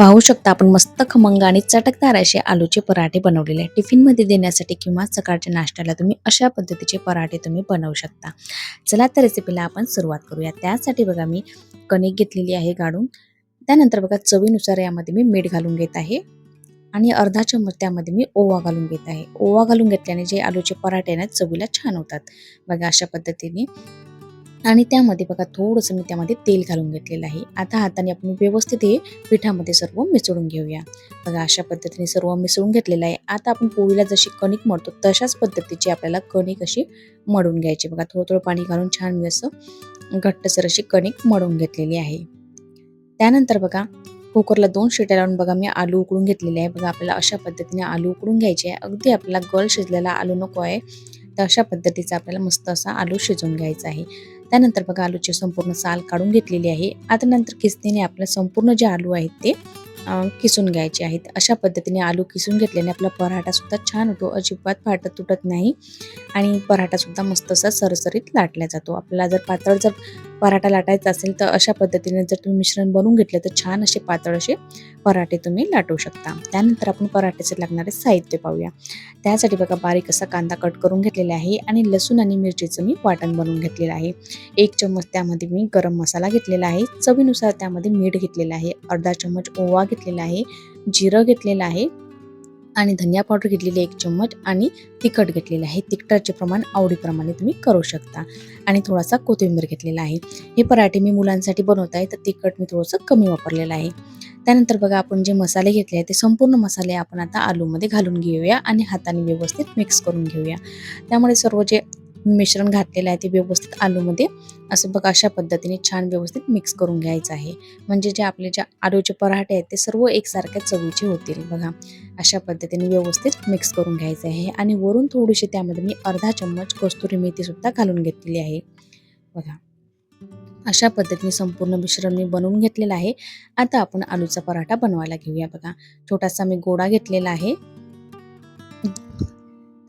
पाहू शकता आपण मस्त खमंग आणि चटकदार असे आलूचे पराठे बनवलेले आहे टिफिनमध्ये देण्यासाठी किंवा सकाळच्या नाश्त्याला तुम्ही अशा पद्धतीचे पराठे तुम्ही बनवू शकता. चला तर रेसिपीला आपण सुरुवात करूया. त्यासाठी बघा मी कणिक घेतलेली आहे गाडून त्यानंतर बघा चवीनुसार यामध्ये मी मीठ घालून घेत आहे. आणि अर्धा चम्मच त्यामध्ये मी ओवा घालून घेत आहे. ओवा घालून घेतल्याने जे आलूचे पराठे ना चवीला छान होतात. बघा अशा पद्धतीने. आणि त्यामध्ये बघा थोडंसं मी त्यामध्ये तेल घालून घेतलेलं आहे. आता हाताने आपण व्यवस्थित हे पिठामध्ये सर्व मिसळून घेऊया. बघा अशा पद्धतीने सर्व मिसळून घेतलेलं आहे. आता आपण पोळीला जशी कणिक मळतो तशाच पद्धतीची आपल्याला कणिक अशी मळून घ्यायची बघा थोडं थोडं पाणी घालून छान मी असं घट्टसर अशी कणिक मळून घेतलेली आहे. त्यानंतर बघा कुकरला दोन शिट्या लावून बघा मी आलू उकडून घेतलेले आहे. बघा आपल्याला अशा पद्धतीने आलू उकडून घ्यायचे आहे. अगदी आपल्याला गळ शिजलेला आलू नको आहे. तर अशा पद्धतीचा आपल्याला मस्त असा आलू शिजवून घ्यायचा आहे. त्यानंतर बघा आलूची संपूर्ण साल काढून घेतलेली आहे. आता नंतर किसणीने आपल्या संपूर्ण जे आलू आहेत ते किसून घ्यायचे आहेत. अशा पद्धतीने आलू किसून घेतल्याने आपला पराठा सुद्धा छान होतो. अजिबात फाटत तुटत नाही आणि पराठासुद्धा मस्त असा सरसरीत लाटला जातो. आपल्याला जर पातळ जर पराठा लाटायचा असेल तर अशा पद्धतीने जर तुम्ही मिश्रण बनवून घेतलं तर छान असे पातळ असे पराठे तुम्ही लाटू शकता. त्यानंतर आपण पराठ्याचे लागणारे साहित्य पाहूया. त्यासाठी बघा बारीक असा कांदा कट करून घेतलेला आहे आणि लसूण आणि मिरचीचं मी वाटण बनवून घेतलेलं आहे. एक चम्मच त्यामध्ये मी गरम मसाला घेतलेला आहे. चवीनुसार त्यामध्ये मीठ घेतलेलं आहे. अर्धा चम्मच ओवा घेतलेला आहे. जिरं घेतलेलं आहे. आणि धनिया पावडर घेतलेली एक चम्मच आणि तिखट घेतलेलं आहे. तिखटाचे प्रमाण आवडीप्रमाणे तुम्ही करू शकता. आणि थोडासा कोथिंबीर घेतलेला आहे. हे पराठे मी मुलांसाठी बनवत आहे तर तिखट मी थोडंसं कमी वापरलेलं आहे. त्यानंतर बघा आपण जे मसाले घेतले आहेत ते संपूर्ण मसाले आपण आता आलूमध्ये घालून घेऊया आणि हाताने व्यवस्थित मिक्स करून घेऊया. त्यामुळे सर्व जे मिश्रण घातलेलं आहे ते व्यवस्थित आलूमध्ये. असं बघा अशा पद्धतीने छान व्यवस्थित मिक्स करून घ्यायचं आहे. म्हणजे जे आपले जे आलूचे पराठे आहेत ते सर्व एकसारख्या चवीचे होतील बघा. अशा पद्धतीने व्यवस्थित मिक्स करून घ्यायचं आहे. आणि वरून थोडीशी त्यामध्ये मी अर्धा चम्मच कस्तुरी मेथीसुद्धा घालून घेतलेली आहे. बघा. अशा पद्धतीने संपूर्ण मिश्रण मी बनवून घेतलेलं आहे. आता आपण आलूचा पराठा बनवायला घेऊया बघा. छोटासा मी गोडा घेतलेला आहे.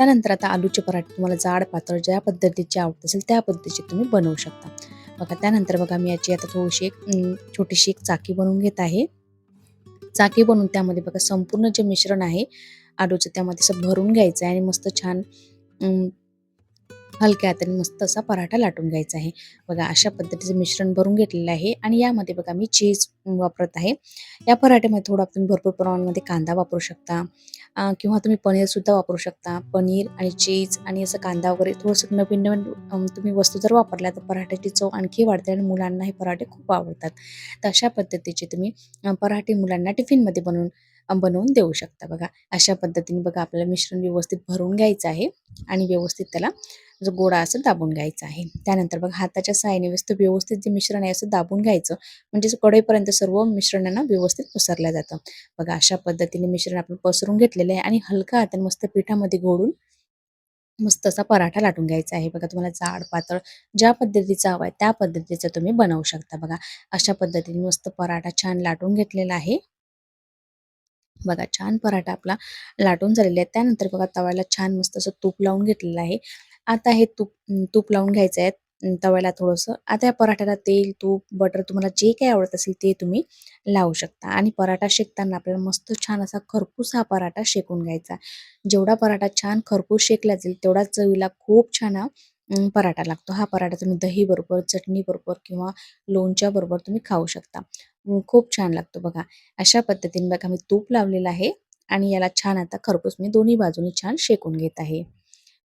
त्यानंतर आता आलूचे पराठे तुम्हाला जाड पातळ ज्या पद्धतीचे आवडत असेल त्या पद्धतीचे तुम्ही बनवू शकता. बघा त्यानंतर बघा मी याची आता थोडीशी एक छोटीशी एक चाकी बनवून घेत आहे. चाकी बनवून त्यामध्ये बघा संपूर्ण जे मिश्रण आहे आलूचं त्यामध्ये असं भरून घ्यायचं आहे आणि मस्त छान हलक्या हाताने मस्त असा पराठा लाटून घ्यायचा आहे. बघा अशा पद्धतीचं मिश्रण भरून घेतलेलं आहे आणि यामध्ये बघा मी चीज वापरत आहे. या पराठ्यामध्ये थोडा तुम्ही भरपूर प्रमाणामध्ये कांदा वापरू शकता. किंवा तुम्ही पनीरसुद्धा वापरू शकता. पनीर आणि चीज आणि असं कांदा वगैरे थोडंसं नवीन नवीन तुम्ही वस्तू जर वापरल्या तर पराठ्याची चव आणखी वाढते आणि मुलांना हे पराठे खूप आवडतात. तर अशा पद्धतीचे तुम्ही पराठे मुलांना टिफिनमध्ये बनवून बनवून देऊ शकता. बघा अशा पद्धतीने बघा आपल्याला मिश्रण व्यवस्थित भरून घ्यायचं आहे आणि व्यवस्थित त्याला जो गोळा असं दाबून घ्यायचा आहे. त्यानंतर बघा हाताच्या साहाय्याने व्यवस्थित व्यवस्थित जे मिश्रण आहे असं दाबून घ्यायचं. म्हणजे कडेपर्यंत सर्व मिश्रणांना व्यवस्थित पसरलं जातं. बघा अशा पद्धतीने मिश्रण आपण पसरून घेतलेलं आहे आणि हलका हाताने मस्त पिठामध्ये घोडून मस्त असा पराठा लाटून घ्यायचा आहे. बघा तुम्हाला जाड पातळ ज्या पद्धतीचा हवा आहे त्या पद्धतीचा तुम्ही बनवू शकता. बघा अशा पद्धतीने मस्त पराठा छान लाटून घेतलेला आहे. बघा छान पराठा आपला लाटून झालेला आहे त्यानंतर बघा तव्याला छान मस्त असं तूप लावून घेतलेलं आहे. आता हे तूप तूप लावून घ्यायचं आहे. तव्याला थोडंसं. आता या पराठ्याला तेल तूप बटर तुम्हाला जे काही आवडत असेल ते तुम्ही लावू शकता. आणि पराठा शेकताना आपल्याला मस्त छान असा खरपूस हा पराठा शेकून घ्यायचा जेवढा पराठा छान खरपूस शेकला जाईल तेवढा चवीला खूप छान पराठा लागतो. हा पराठा तुम्ही दही बरोबर चटणी बरोबर किंवा लोणच्या बरोबर तुम्ही खाऊ शकता. खूप छान लागतो बघा. अशा पद्धतीने बघा मी तूप लावलेलं आहे आणि याला छान आता खरपूस मी दोन्ही बाजूनी छान शेकून घेत आहे.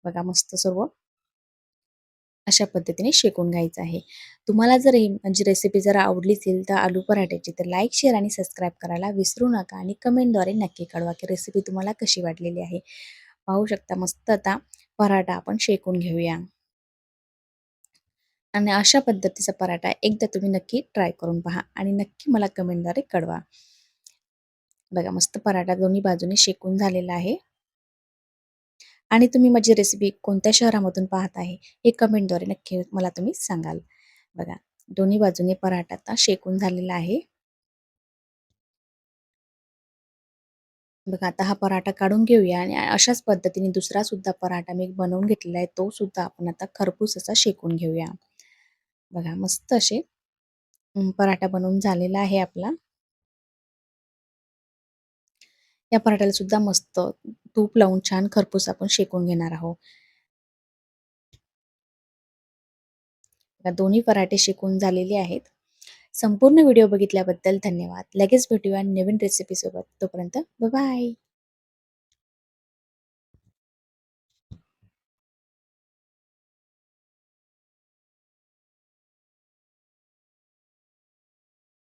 बघा मस्त सर्व अशा पद्धतीने शेकून घ्यायचं आहे. तुम्हाला जर ही म्हणजे रेसिपी जर आवडली असेल तर आलू पराठ्याची तर लाईक शेअर आणि सबस्क्राईब करायला विसरू नका आणि कमेंटद्वारे नक्की कळवा की रेसिपी तुम्हाला कशी वाटलेली आहे. पाहू शकता मस्त आता पराठा आपण शेकून घेऊया. आणि अशा पद्धतीचा पराठा एकदा तुम्ही नक्की ट्राय करून पहा आणि नक्की मला कमेंटद्वारे कळवा. बघा मस्त पराठा दोन्ही बाजूने शेकून झालेला आहे. आणि तुम्ही माझी रेसिपी कोणत्या शहरामधून पाहत आहे हे कमेंटद्वारे नक्की मला तुम्ही सांगाल. बघा दोन्ही बाजूने पराठा आता शेकून झालेला आहे. बघा आता हा पराठा काढून घेऊया आणि अशाच पद्धतीने दुसरा सुद्धा पराठा मी बनवून घेतलेला आहे तो सुद्धा आपण आता खरपूस असा शेकून घेऊया. बघा मस्त असे पराठा बनवून झालेला आहे आपला. या पराठ्याला सुद्धा मस्त तूप लावून छान खरपूस आपण शेकून घेणार आहोत. दोन्ही पराठे शेकून झालेले आहेत. संपूर्ण व्हिडिओ बघितल्याबद्दल धन्यवाद. लगेच भेटूया नवीन रेसिपी सोबत. तोपर्यंत बाय